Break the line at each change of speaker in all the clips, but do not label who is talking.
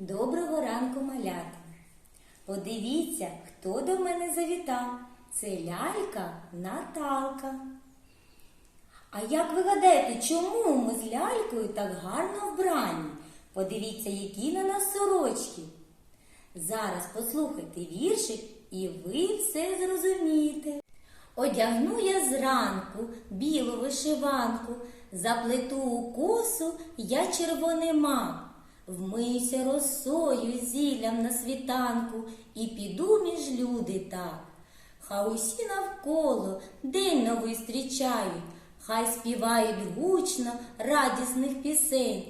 Доброго ранку, малята. Подивіться, хто до мене завітав. Це лялька Наталка. А як ви гадаєте, чому ми з лялькою так гарно вбрані? Подивіться, які на нас сорочки. Зараз послухайте віршик і ви все зрозумієте. Одягну я зранку білу вишиванку, заплету у косу я червоний мак. Вмиюся росою зіллям на світанку і піду між люди так. Хай усі навколо день новий зустрічають, хай співають гучно радісних пісень.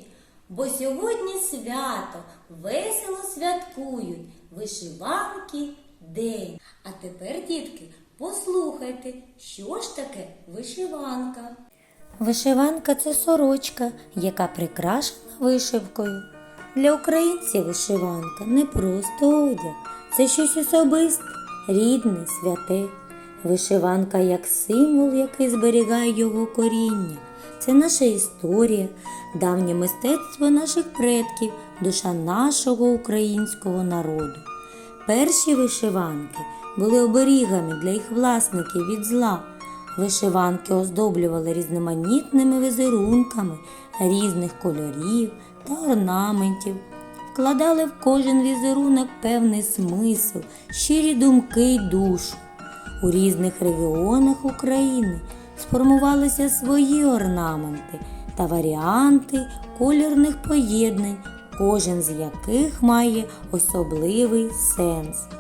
Бо сьогодні свято весело святкують вишиванки день. А тепер, дітки, послухайте, що ж таке вишиванка. Вишиванка це сорочка, яка прикрашена вишивкою. Для українців вишиванка не просто одяг, це щось особисте, рідне, святе. Вишиванка як символ, який зберігає його коріння. Це наша історія, давнє мистецтво наших предків, душа нашого українського народу. Перші вишиванки були оберігами для їх власників від зла. Вишиванки оздоблювали різноманітними візерунками різних кольорів та орнаментів, вкладали в кожен візерунок певний смисл, щирі думки й душу. У різних регіонах України сформувалися свої орнаменти та варіанти кольорних поєднань, кожен з яких має особливий сенс.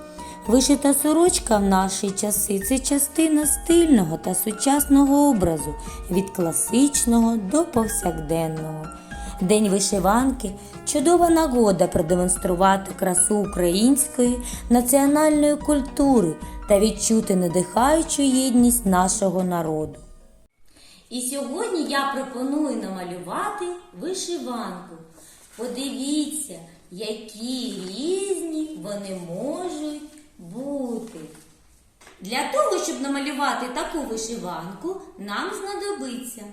Вишита сорочка в наші часи це частина стильного та сучасного образу від класичного до повсякденного. День вишиванки чудова нагода продемонструвати красу української національної культури та відчути надихаючу єдність нашого народу. І сьогодні я пропоную намалювати вишиванку. Подивіться, які різні вони можуть бути. Для того, щоб намалювати таку вишиванку, нам знадобиться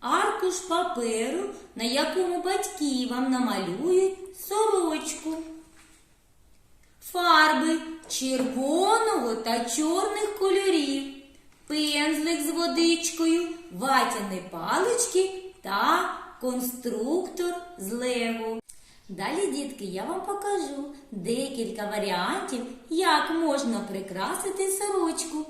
аркуш паперу, на якому батьки вам намалюють сорочку, фарби червоного та чорних кольорів, пензлик з водичкою, ватяні палички та конструктор з лего. Далі, дітки, я вам покажу декілька варіантів, як можна прикрасити сорочку.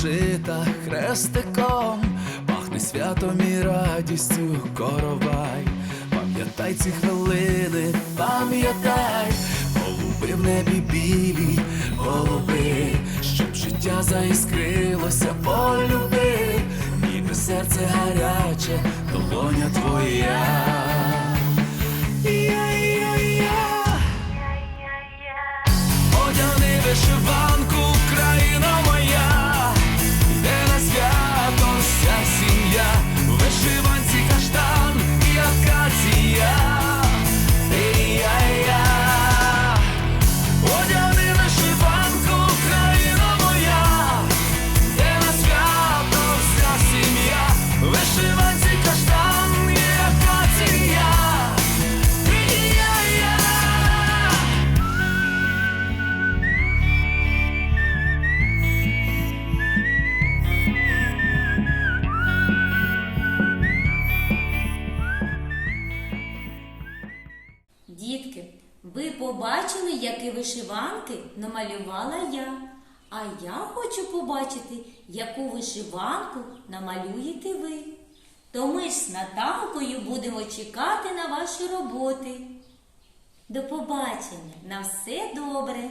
Скатертина хрестиком, пахне святом і радістю коровай. Пам'ятай ці хвилини, пам'ятай, голуби в небі білі, голуби, щоб життя заіскрилося, полюби, ніби серце гаряче, долоня твоя.
Ви побачили, які вишиванки намалювала я. А я хочу побачити, яку вишиванку намалюєте ви. То ми з Наталкою будемо чекати на ваші роботи. До побачення, на все добре!